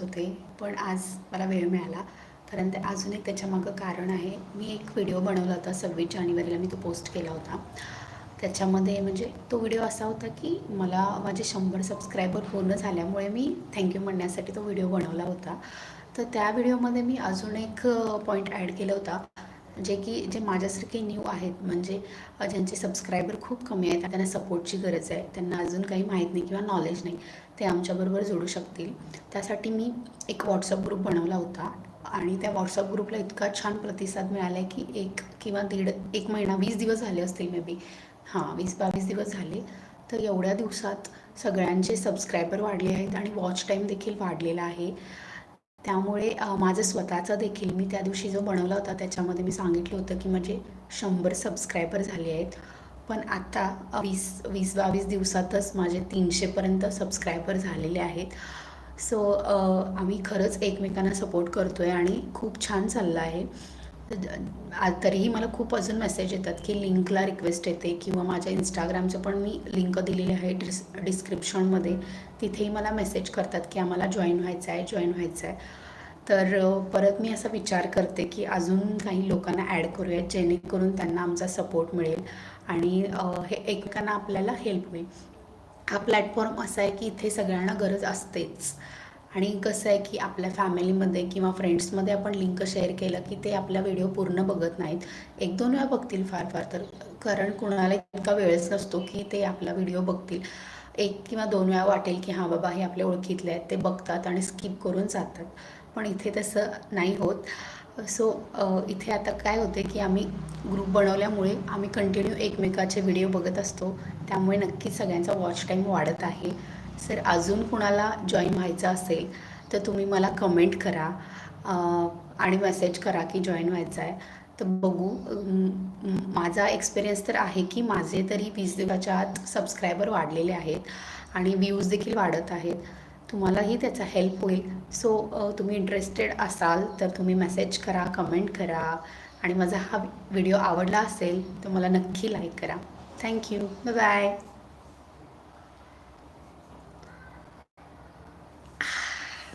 होते पण आज मला वेळ मिळाला. कारण ते अजून एक त्याच्यामागं कारण आहे. मी एक व्हिडिओ बनवला होता सव्वीस जानेवारीला मी तो पोस्ट केला होता. त्याच्यामध्ये म्हणजे तो व्हिडिओ असा होता की मला माझे शंभर सबस्क्रायबर पूर्ण झाल्यामुळे मी थँक्यू म्हणण्यासाठी तो व्हिडिओ बनवला होता. तर त्या व्हिडिओमध्ये मी अजून एक पॉईंट ॲड केला होता. जे की जे माझ्यासारखे न्यू आहेत म्हणजे ज्यांचे सबस्क्रायबर खूप कमी आहेत त्यांना सपोर्टची गरज आहे. त्यांना अजून काही माहीत नाही किंवा नॉलेज नाही ते आमच्याबरोबर जोडू शकतील. त्यासाठी मी एक व्हॉट्सअप ग्रुप बनवला होता आणि त्या व्हॉट्सअप ग्रुपला इतका छान प्रतिसाद मिळाला आहे की एक किंवा दीड एक महिना वीस दिवस झाले असतील मे बी हां वीस बावीस दिवस झाले. तर एवढ्या दिवसात सगळ्यांचे सबस्क्रायबर वाढले आहेत आणि वॉच टाईम देखील वाढलेला आहे. त्यामुळे माझं स्वतःचं देखील मी त्या दिवशी जो बनवला होता त्याच्यामध्ये मी सांगितलं होतं की माझे शंभर सबस्क्रायबर झाले आहेत. पण आता वीस वीस बावीस दिवसातच माझे तीनशेपर्यंत सबस्क्रायबर झालेले आहेत. सो आम्ही खरंच एकमेकांना सपोर्ट करतो आहे आणि खूप छान चाललं आहे. तरीही मला खूप अजून मेसेज येतात की लिंकला रिक्वेस्ट येते किंवा माझ्या इंस्टाग्रामचं पण मी लिंक दिलेली आहे डिस डिस्क्रिप्शनमध्ये तिथेही मला मेसेज करतात की आम्हाला जॉईन व्हायचं आहे जॉईन व्हायचं आहे. तर परत मी असा विचार करते की अजून काही लोकांना ॲड करूयात जेणेकरून त्यांना आमचा सपोर्ट मिळेल आणि हे एकमेकांना आपल्याला हेल्प होईल. हा प्लॅटफॉर्म असा आहे की इथे सगळ्यांना गरज असतेच. आणि कसं आहे की आपल्या फॅमिलीमध्ये किंवा फ्रेंड्समध्ये आपण लिंक शेअर केलं की ते आपला व्हिडिओ पूर्ण बघत नाहीत. एक दोन वेळा बघतील फार फार. तर कारण कुणाला इतका वेळच नसतो की ते आपला व्हिडिओ बघतील. एक किंवा दोन वेळा वाटेल की हां बाबा हे आपल्या ओळखीतले आहेत ते बघतात आणि स्किप करून जातात. पण इथे तसं नाही होत. सो इथे आता काय होते की आम्ही ग्रुप बनवल्यामुळे आम्ही कंटिन्यू एकमेकाचे व्हिडिओ बघत असतो. त्यामुळे नक्कीच सगळ्यांचा वॉच टाईम वाढत आहे. सर अजून कुणाला जॉईन व्हायचं असेल तर तुम्ही मला कमेंट करा. आणि मेसेज करा की जॉईन व्हायचं आहे तर बघू माझा एक्सपिरियन्स तर आहे की माझे तरी वीस दिवसाच्या आत सबस्क्रायबर वाढलेले आहेत आणि व्ह्यूज देखील वाढत आहेत. तुम्हालाही त्याचा हेल्प होईल. सो तुम्ही इंटरेस्टेड असाल तर तुम्ही मेसेज करा कमेंट करा. आणि माझा हा व्हिडिओ आवडला असेल तर मला नक्की लाईक करा. Thank you bye